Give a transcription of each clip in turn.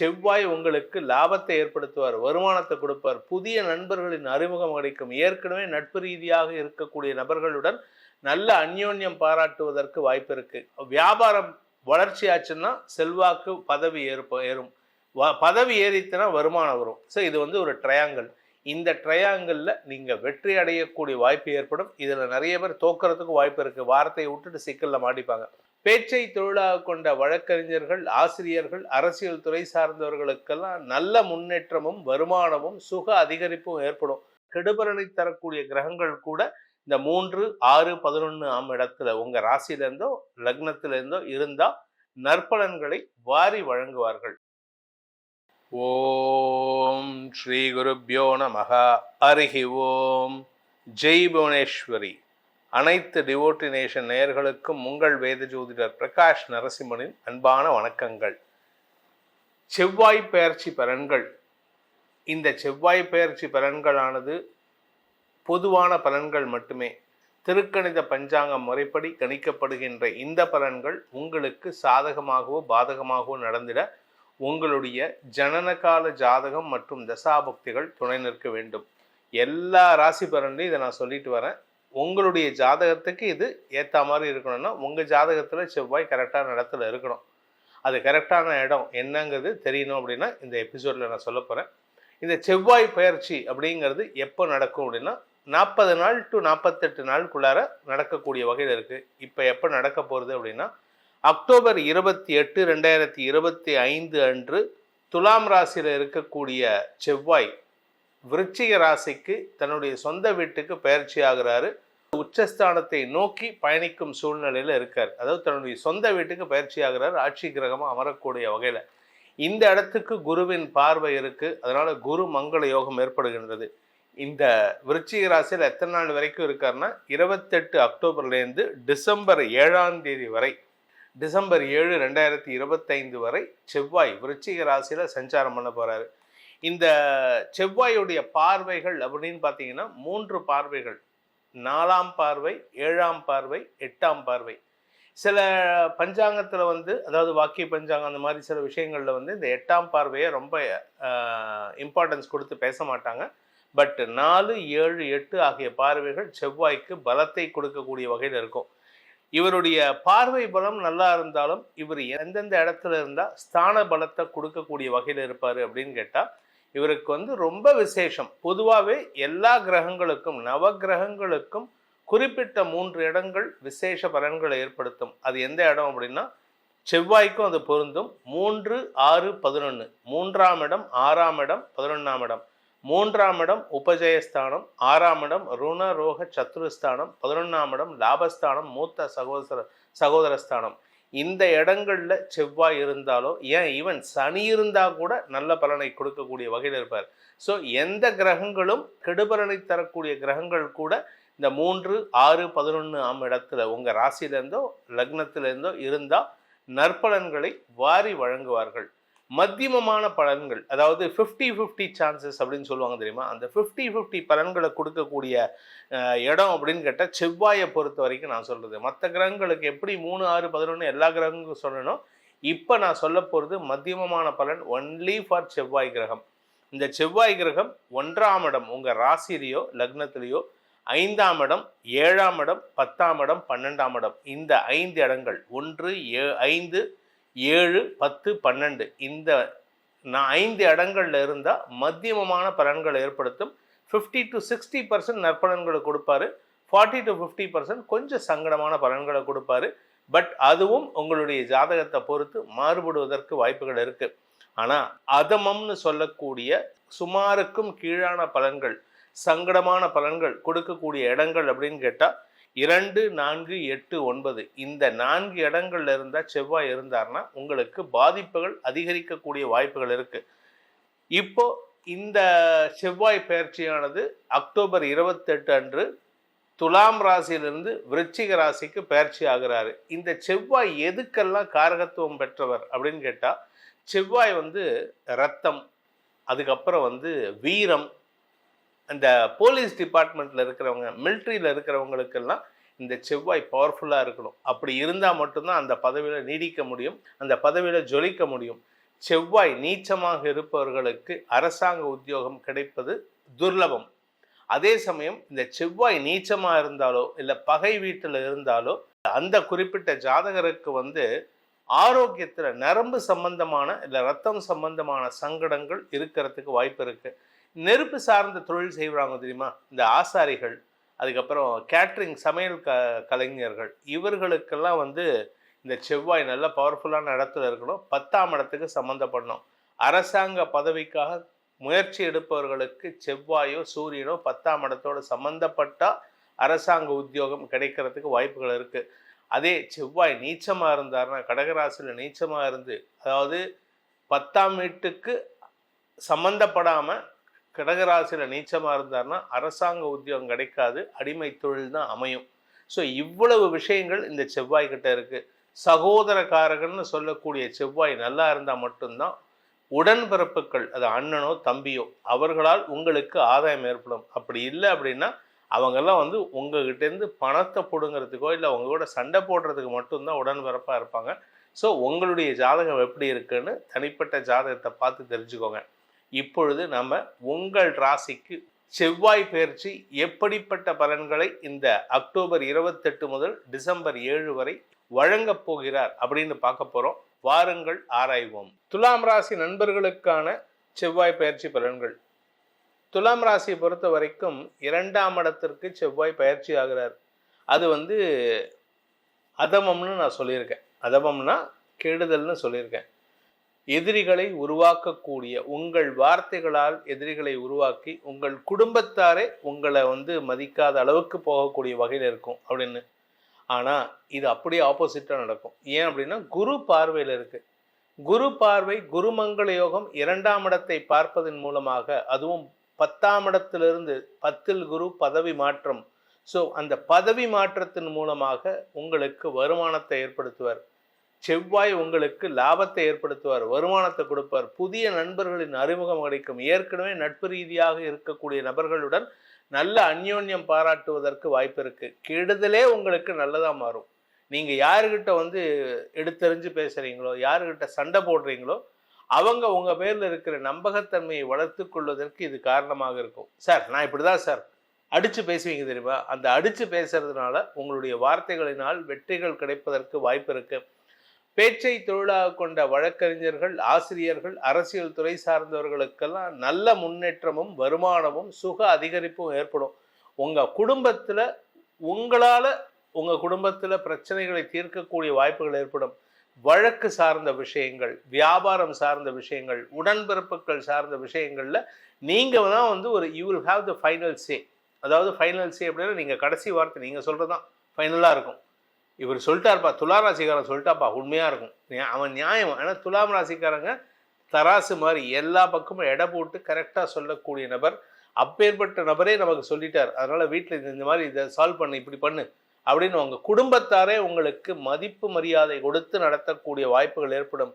செவ்வாய் உங்களுக்கு லாபத்தை ஏற்படுத்துவார் வருமானத்தை கொடுப்பார். புதிய நண்பர்களின் அறிமுகம் கிடைக்கும். ஏற்கனவே நட்பு ரீதியாக இருக்கக்கூடிய நபர்களுடன் நல்ல அந்யோன்யம் பாராட்டுவதற்கு வாய்ப்பு இருக்கு. வியாபாரம் வளர்ச்சி ஆச்சுன்னா செல்வாக்கு பதவி ஏற்ப ஏறும். வ- பதவி ஏறித்துனா வருமானம் வரும். ஸோ இது வந்து ஒரு ட்ரையாங்கிள் இந்த ட்ரையாங்கிளில் நீங்கள் வெற்றி அடையக்கூடிய வாய்ப்பு ஏற்படும். இதில் நிறைய பேர் தோக்கிறதுக்கு வாய்ப்பு இருக்குது வார்த்தையை விட்டுட்டு சிக்கலில் மாட்டிப்பாங்க. பேச்சை தொழிலாக கொண்ட வழக்கறிஞர்கள் ஆசிரியர்கள் அரசியல் துறை சார்ந்தவர்களுக்கெல்லாம் நல்ல முன்னேற்றமும் வருமானமும் சுக அதிகரிப்பும் ஏற்படும். கெடுபலனை தரக்கூடிய கிரகங்கள் கூட இந்த மூன்று ஆறு பதினொன்று ஆம் இடத்துல உங்கள் ராசியிலேருந்தோ லக்னத்திலேருந்தோ இருந்தால் நற்பலன்களை வாரி வழங்குவார்கள். ஓம் ஸ்ரீ குருப்யோ நமக அருகி ஓம். ஜெய் புவனேஸ்வரி. அனைத்து டிவோட்டினேஷன் நேயர்களுக்கும் உங்கள் வேத ஜோதிடர் பிரகாஷ் நரசிம்மனின் அன்பான வணக்கங்கள். செவ்வாய் பெயர்ச்சி பலன்கள். இந்த செவ்வாய் பெயர்ச்சி பலன்களானது பொதுவான பலன்கள் மட்டுமே. திருக்கணித பஞ்சாங்கம் முறைப்படி கணிக்கப்படுகின்ற இந்த பலன்கள் உங்களுக்கு சாதகமாகவோ பாதகமாகவோ நடந்திட உங்களுடைய ஜனனகால ஜாதகம் மற்றும் தசாபக்திகள் துணை நிற்க வேண்டும். எல்லா ராசி பலன்லையும் இதை நான் சொல்லிட்டு வரேன். உங்களுடைய ஜாதகத்துக்கு இது ஏற்ற மாதிரி இருக்கணும்னா உங்கள் ஜாதகத்தில் செவ்வாய் கரெக்டான இடத்துல இருக்கணும். அது கரெக்டான இடம் என்னங்கிறது தெரியணும் அப்படின்னா இந்த எபிசோடில் நான் சொல்ல போகிறேன் இந்த செவ்வாய் பயிற்சி அப்படிங்கிறது எப்போ நடக்கும் அப்படின்னா நாற்பது நாள் டு நாற்பத்தெட்டு நாளுக்குள்ளார நடக்கக்கூடிய வகையில் இருக்குது இப்போ எப்போ நடக்க போகிறது அப்படின்னா அக்டோபர் இருபத்தி எட்டு ரெண்டாயிரத்தி இருபத்தி ஐந்து அன்று துலாம் ராசியில் இருக்கக்கூடிய செவ்வாய் விருச்சிக ராசிக்கு தன்னுடைய சொந்த வீட்டுக்கு பயிற்சி ஆகிறாரு உச்சஸ்தானத்தை நோக்கி பயணிக்கும் சூழ்நிலையில் இருக்கார். அதாவது தன்னுடைய சொந்த வீட்டுக்கு பயிற்சி ஆகிறார் ஆட்சி கிரகமாக அமரக்கூடிய வகையில். இந்த இடத்துக்கு குருவின் பார்வை இருக்குது அதனால் குரு மங்கள யோகம் ஏற்படுகின்றது. இந்த விருச்சிக ராசியில் எத்தனை நாள் வரைக்கும் இருக்காருன்னா இருபத்தெட்டு அக்டோபர்லேருந்து டிசம்பர் ஏழாம் தேதி வரை டிசம்பர் ஏழு ரெண்டாயிரத்தி இருபத்தைந்து வரை செவ்வாய் விருச்சிக ராசியில் சஞ்சாரம் பண்ண போகிறாரு இந்த செவ்வாயுடைய பார்வைகள் அப்படின்னு பார்த்தீங்கன்னா மூன்று பார்வைகள். நாலாம் பார்வை ஏழாம் பார்வை எட்டாம் பார்வை. சில பஞ்சாங்கத்தில் வந்து அதாவது வாக்கிய பஞ்சாங்கம் அந்த மாதிரி சில விஷயங்களில் வந்து இந்த எட்டாம் பார்வையை ரொம்ப இம்பார்ட்டன்ஸ் கொடுத்து பேச மாட்டாங்க. பட் நாலு ஏழு எட்டு ஆகிய பார்வைகள் செவ்வாய்க்கு பலத்தை கொடுக்கக்கூடிய வகையில் இருக்கும். இவருடைய பார்வை பலம் நல்லா இருந்தாலும் இவர் எந்தெந்த இடத்துல இருந்தால் ஸ்தான பலத்தை கொடுக்கக்கூடிய வகையில் இருப்பார் அப்படின்னு கேட்டால் இவருக்கு வந்து ரொம்ப விசேஷம். பொதுவாகவே எல்லா கிரகங்களுக்கும் நவ கிரகங்களுக்கும் குறிப்பிட்ட மூன்று இடங்கள் விசேஷ பலன்களை ஏற்படுத்தும். அது எந்த இடம் அப்படின்னா செவ்வாய்க்கும் அது பொருந்தும். மூன்று ஆறு பதினொன்று மூன்றாம் இடம் ஆறாம் இடம் பதினொன்றாம் இடம். மூன்றாம் இடம் உபஜயஸ்தானம். ஆறாம் இடம் ருண ரோக சத்துருஸ்தானம் பதினொன்றாம் இடம் லாபஸ்தானம் மூத்த சகோதர சகோதரஸ்தானம். இந்த இடங்களில் செவ்வாய் இருந்தாலோ ஏன் ஈவன் சனி இருந்தால் கூட நல்ல பலனை கொடுக்கக்கூடிய வகையில் இருப்பார். ஸோ எந்த கிரகங்களும் கெடுபலனை தரக்கூடிய கிரகங்கள் கூட இந்த மூன்று ஆறு பதினொன்று ஆம் இடத்துல உங்கள் ராசியிலேருந்தோ லக்னத்திலேருந்தோ இருந்தால் நற்பலன்களை வாரி வழங்குவார்கள். மத்தியமமான பலன்கள் அதாவது ஃபிஃப்டி ஃபிஃப்டி சான்சஸ் அப்படின்னு சொல்லுவாங்க தெரியுமா? அந்த ஃபிஃப்டி ஃபிஃப்டி பலன்களை கொடுக்கக்கூடிய இடம் அப்படின்னு கேட்டால் செவ்வாயை பொறுத்த வரைக்கும் நான் சொல்கிறது மற்ற கிரகங்களுக்கு எப்படி மூணு ஆறு பதினொன்று எல்லா கிரகங்களுக்கும் சொல்லணும்? இப்போ நான் சொல்ல போகிறது மத்தியமமான பலன் ஒன்லி ஃபார் செவ்வாய் கிரகம். இந்த செவ்வாய் கிரகம் ஒன்றாம் இடம் உங்கள் ராசிலேயோ லக்னத்திலேயோ ஐந்தாம் இடம் ஏழாம் இடம் பத்தாம் இடம் பன்னெண்டாம் இடம். இந்த ஐந்து இடங்கள் ஒன்று ஏ ஐந்து ஏழு பத்து பன்னெண்டு. இந்த நான் ஐந்து இடங்களில் இருந்தால் மத்தியமமான பலன்களை ஏற்படுத்தும். ஃபிஃப்டி டு சிக்ஸ்டி பர்சன்ட் நற்பலன்களை கொடுப்பாரு. ஃபார்ட்டி டு ஃபிஃப்டி பர்சன்ட் கொஞ்சம் சங்கடமான பலன்களை கொடுப்பாரு. பட் அதுவும் உங்களுடைய ஜாதகத்தை பொறுத்து மாறுபடுவதற்கு வாய்ப்புகள் இருக்குது ஆனால் அதமம்னு சொல்லக்கூடிய சுமாருக்கும் கீழான பலன்கள் சங்கடமான பலன்கள் கொடுக்கக்கூடிய இடங்கள் அப்படின்னு கேட்டால் இரண்டு நான்கு எட்டு ஒன்பது. இந்த நான்கு இடங்கள்ல இருந்தால் செவ்வாய் இருந்தார்னா உங்களுக்கு பாதிப்புகள் அதிகரிக்கக்கூடிய வாய்ப்புகள் இருக்குது இப்போ இந்த செவ்வாய் பயிற்சியானது அக்டோபர் இருபத்தெட்டு அன்று துலாம் ராசியிலிருந்து விருச்சிக ராசிக்கு பயிற்சி ஆகிறாரு. இந்த செவ்வாய் எதுக்கெல்லாம் காரகத்துவம் பெற்றவர் அப்படின்னு கேட்டால் செவ்வாய் வந்து ரத்தம் அதுக்கப்புறம் வந்து வீரம் அந்த போலீஸ் டிபார்ட்மெண்ட்டில் இருக்கிறவங்க மிலிட்ரியில் இருக்கிறவங்களுக்கெல்லாம் இந்த செவ்வாய் பவர்ஃபுல்லாக இருக்கணும். அப்படி இருந்தால் மட்டும்தான் அந்த பதவியில் நீடிக்க முடியும் அந்த பதவியில் ஜொலிக்க முடியும். செவ்வாய் நீச்சமாக இருப்பவர்களுக்கு அரசாங்க உத்தியோகம் கிடைப்பது துர்லபம். அதே சமயம் இந்த செவ்வாய் நீச்சமாக இருந்தாலோ இல்லை பகை வீட்டில் இருந்தாலோ அந்த குறிப்பிட்ட ஜாதகருக்கு வந்து ஆரோக்கியத்தில் நரம்பு சம்பந்தமான இல்லை ரத்தம் சம்பந்தமான சங்கடங்கள் இருக்கிறதுக்கு வாய்ப்பு இருக்குது நெருப்பு சார்ந்த தொழில் செய்வாங்க தெரியுமா? இந்த ஆசாரிகள் அதுக்கப்புறம் கேட்ரிங் சமையல் க கலைஞர்கள் இவர்களுக்கெல்லாம் வந்து இந்த செவ்வாய் நல்ல பவர்ஃபுல்லான இடத்துல இருக்கணும். பத்தாம் இடத்துக்கு சம்மந்தப்படணும் அரசாங்க பதவிக்காக முயற்சி எடுப்பவர்களுக்கு செவ்வாயோ சூரியனோ பத்தாம் இடத்தோடு சம்மந்தப்பட்டால் அரசாங்க உத்தியோகம் கிடைக்கிறதுக்கு வாய்ப்புகள் இருக்குது அதே செவ்வாய் நீச்சமாக இருந்தார்னா கடகராசியில் நீச்சமாக இருந்து அதாவது பத்தாம் வீட்டுக்கு சம்மந்தப்படாமல் கடகராசியில் நீச்சமாக இருந்தார்னா அரசாங்க உத்தியோகம் கிடைக்காது அடிமை தொழில் தான் அமையும். ஸோ இவ்வளவு விஷயங்கள் இந்த செவ்வாய் கிட்ட இருக்குது சகோதரக்காரகன்னு சொல்லக்கூடிய செவ்வாய் நல்லா இருந்தால் மட்டும்தான் உடன்பிறப்புகள் அது அண்ணனோ தம்பியோ அவர்களால் உங்களுக்கு ஆதாயம் ஏற்படும். அப்படி இல்லை அப்படின்னா அவங்கெல்லாம் வந்து உங்ககிட்டேருந்து பணத்தை பிடுங்கிறதுக்கோ இல்லை அவங்க கூட சண்டை போடுறதுக்கு மட்டும்தான் உடன்பிறப்பாக இருப்பாங்க. ஸோ உங்களுடைய ஜாதகம் எப்படி இருக்குன்னு தனிப்பட்ட ஜாதகத்தை பார்த்து தெரிஞ்சுக்கோங்க. இப்பொழுது நம்ம உங்கள் ராசிக்கு செவ்வாய் பயிற்சி எப்படிப்பட்ட பலன்களை இந்த அக்டோபர் இருபத்தெட்டு முதல் டிசம்பர் ஏழு வரை வழங்கப் போகிறார் அப்படின்னு பார்க்க போகிறோம் வாருங்கள் ஆராய்வோம். துலாம் ராசி நண்பர்களுக்கான செவ்வாய் பயிற்சி பலன்கள். துலாம் ராசியை பொறுத்த வரைக்கும் இரண்டாம் இடத்திற்கு செவ்வாய் பயிற்சி ஆகிறார். அது வந்து அதமம்னு நான் சொல்லியிருக்கேன். அதமம்னா கெடுதல்னு சொல்லியிருக்கேன். எதிரிகளை உருவாக்கக்கூடிய உங்கள் வார்த்தைகளால் எதிரிகளை உருவாக்கி உங்கள் குடும்பத்தாரே உங்களை வந்து மதிக்காத அளவுக்கு போகக்கூடிய வகையில் இருக்கும் அப்படின்னு. ஆனால் இது அப்படியே ஆப்போசிட்டாக நடக்கும். ஏன் அப்படின்னா குரு பார்வையில் இருக்குது குரு பார்வை குருமங்கள யோகம் இரண்டாம் இடத்தை பார்ப்பதன் மூலமாக அதுவும் பத்தாம் இடத்திலிருந்து பத்தில் குரு பதவி மாற்றம். ஸோ அந்த பதவி மாற்றத்தின் மூலமாக உங்களுக்கு வருமானத்தை ஏற்படுத்துவார். செவ்வாய் உங்களுக்கு லாபத்தை ஏற்படுத்துவார் வருமானத்தை கொடுப்பார். புதிய நண்பர்களின் அறிமுகம் கிடைக்கும். ஏற்கனவே நட்பு ரீதியாக இருக்கக்கூடிய நபர்களுடன் நல்ல அந்யோன்யம் பாராட்டுவதற்கு வாய்ப்பு இருக்குது கெடுதலே உங்களுக்கு நல்லதாக மாறும். நீங்கள் யாருக்கிட்ட வந்து எடுத்தறிஞ்சு பேசுகிறீங்களோ யாருக்கிட்ட சண்டை போடுறீங்களோ அவங்க உங்கள் பேரில் இருக்கிற நம்பகத்தன்மையை வளர்த்து கொள்வதற்கு இது காரணமாக இருக்கும். சார் நான் இப்படி தான் சார். அடித்து பேசுவீங்க தெரியுமா? அந்த அடித்து பேசுறதுனால உங்களுடைய வார்த்தைகளினால் வெற்றிகள் கிடைப்பதற்கு வாய்ப்பு இருக்குது பேச்சை தொழிலாக கொண்ட வழக்கறிஞர்கள் ஆசிரியர்கள் அரசியல் துறை சார்ந்தவர்களுக்கெல்லாம் நல்ல முன்னேற்றமும் வருமானமும் சுக அதிகரிப்பும் ஏற்படும். உங்கள் குடும்பத்தில் உங்களால் உங்கள் குடும்பத்தில் பிரச்சனைகளை தீர்க்கக்கூடிய வாய்ப்புகள் ஏற்படும். வழக்கு சார்ந்த விஷயங்கள் வியாபாரம் சார்ந்த விஷயங்கள் உடன்பிறப்புகள் சார்ந்த விஷயங்களில் நீங்கள் தான் வந்து ஒரு you will have the final say அதாவது ஃபைனல் சே அப்படின்னா நீங்கள் கடைசி வார்த்தை நீங்கள் சொல்கிறது தான் ஃபைனலாக இருக்கும். இவர் சொல்லிட்டாருப்பா துலாம் ராசிக்காரன் சொல்லிட்டாப்பா உண்மையாக இருக்கும். அவன் நியாயம். ஏன்னா துலாம் ராசிக்காரங்க தராசு மாதிரி எல்லா பக்கமும் எடை போட்டு கரெக்டாக சொல்லக்கூடிய நபர். அப்பேற்பட்ட நபரே நமக்கு சொல்லிட்டார். அதனால் வீட்டில் இந்த மாதிரி இதை சால்வ் பண்ணு இப்படி பண்ணு அப்படின்னு உங்கள் குடும்பத்தாரே உங்களுக்கு மதிப்பு மரியாதை கொடுத்து நடத்தக்கூடிய வாய்ப்புகள் ஏற்படும்.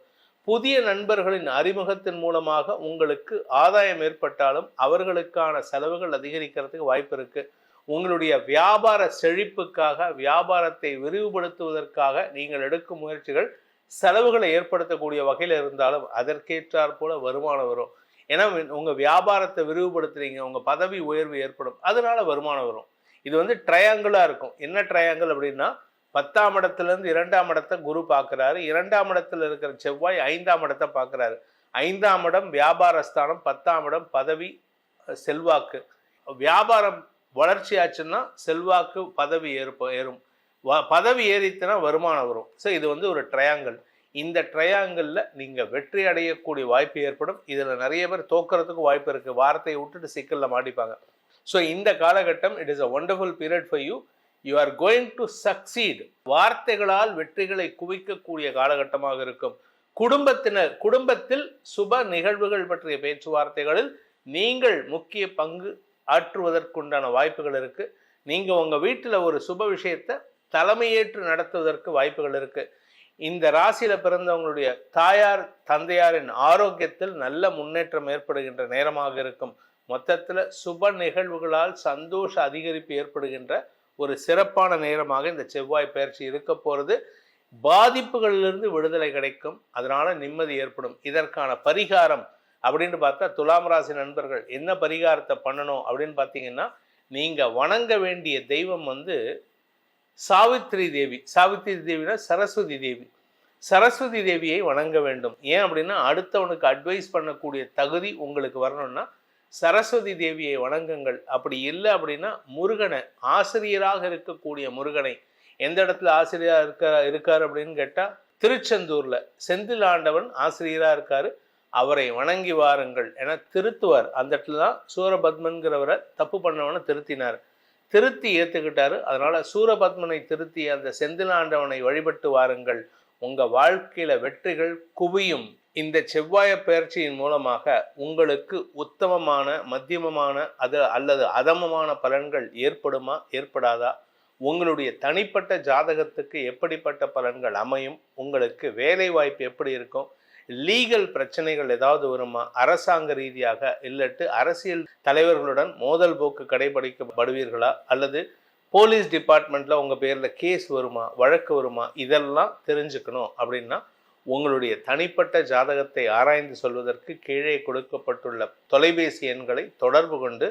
புதிய நண்பர்களின் அறிமுகத்தின் மூலமாக உங்களுக்கு ஆதாயம் ஏற்பட்டாலும் அவர்களுக்கான செலவுகள் அதிகரிக்கிறதுக்கு வாய்ப்பு இருக்குது உங்களுடைய வியாபார செழிப்புக்காக வியாபாரத்தை விரிவுபடுத்துவதற்காக நீங்கள் எடுக்கும் முயற்சிகள் செலவுகளை ஏற்படுத்தக்கூடிய வகையில் இருந்தாலும் அதற்கேற்றார் போல வருமானம் வரும். ஏன்னா உங்கள் வியாபாரத்தை விரிவுபடுத்துறீங்க உங்கள் பதவி உயர்வு ஏற்படும் அதனால வருமானம் வரும். இது வந்து ட்ரையாங்கிளாக இருக்கும். என்ன ட்ரையாங்கிள் அப்படின்னா பத்தாம் இடத்துலேருந்து இரண்டாம் இடத்தை குரு பார்க்குறாரு. இரண்டாம் இடத்துல இருக்கிற செவ்வாய் ஐந்தாம் இடத்தை பார்க்குறாரு. ஐந்தாம் இடம் வியாபாரஸ்தானம் பத்தாம் இடம் பதவி செல்வாக்கு. வியாபாரம் வளர்ச்சி ஆச்சுன்னா செல்வாக்கு பதவி ஏற்ப ஏறும். வ பதவி ஏறித்துனா வருமானம் வரும். ஸோ இது வந்து ஒரு ட்ரையாங்கிள் இந்த ட்ரையாங்கிளில் நீங்கள் வெற்றி அடையக்கூடிய வாய்ப்பு ஏற்படும். இதில் நிறைய பேர் தோக்கிறதுக்கு வாய்ப்பு இருக்குது வார்த்தையை விட்டுட்டு சிக்கலில் மாட்டிப்பாங்க. ஸோ இந்த காலகட்டம் it is a wonderful period for you you are going to succeed வார்த்தைகளால் வெற்றிகளை குவிக்கக்கூடிய காலகட்டமாக இருக்கும். குடும்பத்தினர் குடும்பத்தில் சுப நிகழ்வுகள் பற்றிய பேச்சுவார்த்தைகளில் நீங்கள் முக்கிய பங்கு ஆற்றுவதற்குண்டான வாய்ப்புகள் இருக்குது நீங்கள் உங்கள் வீட்டில் ஒரு சுப விஷயத்தை தலைமையேற்று நடத்துவதற்கு வாய்ப்புகள் இருக்குது இந்த ராசியில் பிறந்தவங்களுடைய தாயார் தந்தையாரின் ஆரோக்கியத்தில் நல்ல முன்னேற்றம் ஏற்படுகின்ற நேரமாக இருக்கும். மொத்தத்தில் சுப நிகழ்வுகளால் சந்தோஷ அதிகரிப்பு ஏற்படுகின்ற ஒரு சிறப்பான நேரமாக இந்த செவ்வாய் பயிற்சி இருக்க போகிறது பாதிப்புகளிலிருந்து விடுதலை கிடைக்கும். அதனால் நிம்மதி ஏற்படும். இதற்கான பரிகாரம் அப்படின்னு பார்த்தா துலாம் ராசி நண்பர்கள் என்ன பரிகாரத்தை பண்ணணும் அப்படின்னு பார்த்தீங்கன்னா நீங்கள் வணங்க வேண்டிய தெய்வம் வந்து சாவித்ரி தேவி. சாவித்ரி தேவினா சரஸ்வதி தேவி. சரஸ்வதி தேவியை வணங்க வேண்டும். ஏன் அப்படின்னா அடுத்தவனுக்கு அட்வைஸ் பண்ணக்கூடிய தகுதி உங்களுக்கு வரணும்னா சரஸ்வதி தேவியை வணங்குங்கள். அப்படி இல்லை அப்படின்னா முருகனை ஆசிரியராக இருக்கக்கூடிய முருகனை எந்த இடத்துல ஆசிரியராக இருக்க இருக்கார் அப்படின்னு கேட்டால் திருச்செந்தூரில். செந்தில் ஆண்டவன் ஆசிரியராக இருக்கார். அவரை வணங்கி வாருங்கள் என திருத்துவார். அந்த இடத்துல தான் சூரபத்மன்கிறவரை தப்பு பண்ணவனை திருத்தினார். திருத்தி ஏற்றுக்கிட்டாரு அதனால் சூரபத்மனை திருத்தி அந்த செந்திலாண்டவனை வழிபட்டு வாருங்கள். உங்கள் வாழ்க்கையில் வெற்றிகள் குவியும். இந்த செவ்வாய பயிற்சியின் மூலமாக உங்களுக்கு உத்தமமான மத்தியமமான அது அல்லது அதமமான பலன்கள் ஏற்படுமா ஏற்படாதா? உங்களுடைய தனிப்பட்ட ஜாதகத்துக்கு எப்படிப்பட்ட பலன்கள் அமையும்? உங்களுக்கு வேலை வாய்ப்பு எப்படி இருக்கும்? லீகல் பிரச்சனைகள் ஏதாவது வருமா அரசாங்க ரீதியாக இல்லட்டு அரசியல் தலைவர்களுடன் மோதல் போக்கு கடைபிடிக்கப்படுவீர்களா? அல்லது போலீஸ் டிபார்ட்மெண்ட்டில் உங்கள் பேரில் கேஸ் வருமா? வழக்கு வருமா? இதெல்லாம் தெரிஞ்சுக்கணும் அப்படின்னா உங்களுடைய தனிப்பட்ட ஜாதகத்தை ஆராய்ந்து சொல்வதற்கு கீழே கொடுக்கப்பட்டுள்ள தொலைபேசி எண்களை தொடர்பு கொண்டு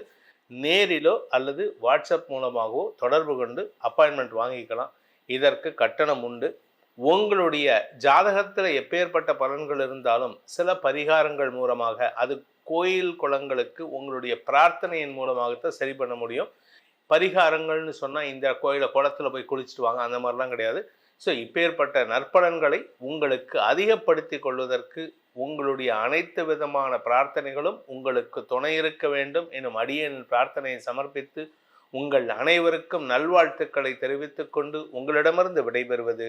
நேரிலோ அல்லது வாட்ஸ்அப் மூலமாகவோ தொடர்பு கொண்டு அப்பாயின்மெண்ட் வாங்கிக்கலாம். இதற்கு கட்டணம் உண்டு. உங்களுடைய ஜாதகத்தில் எப்பேற்பட்ட பலன்கள் இருந்தாலும் சில பரிகாரங்கள் மூலமாக அது கோயில் குளங்களுக்கு உங்களுடைய பிரார்த்தனையின் மூலமாகத்தான் சரி பண்ண முடியும். பரிகாரங்கள்னு சொன்னால் இந்த கோயிலை குளத்தில் போய் குளிச்சுட்டு வாங்க அந்த மாதிரிலாம் கிடையாது. ஸோ இப்பேற்பட்ட நற்பலன்களை உங்களுக்கு அதிகப்படுத்தி கொள்வதற்கு உங்களுடைய அனைத்து விதமான பிரார்த்தனைகளும் உங்களுக்கு துணை இருக்க வேண்டும் எனும் அடியனின் பிரார்த்தனையை சமர்ப்பித்து உங்கள் அனைவருக்கும் நல்வாழ்த்துக்களை தெரிவித்துக்கொண்டு உங்களிடமிருந்து விடைபெறுவது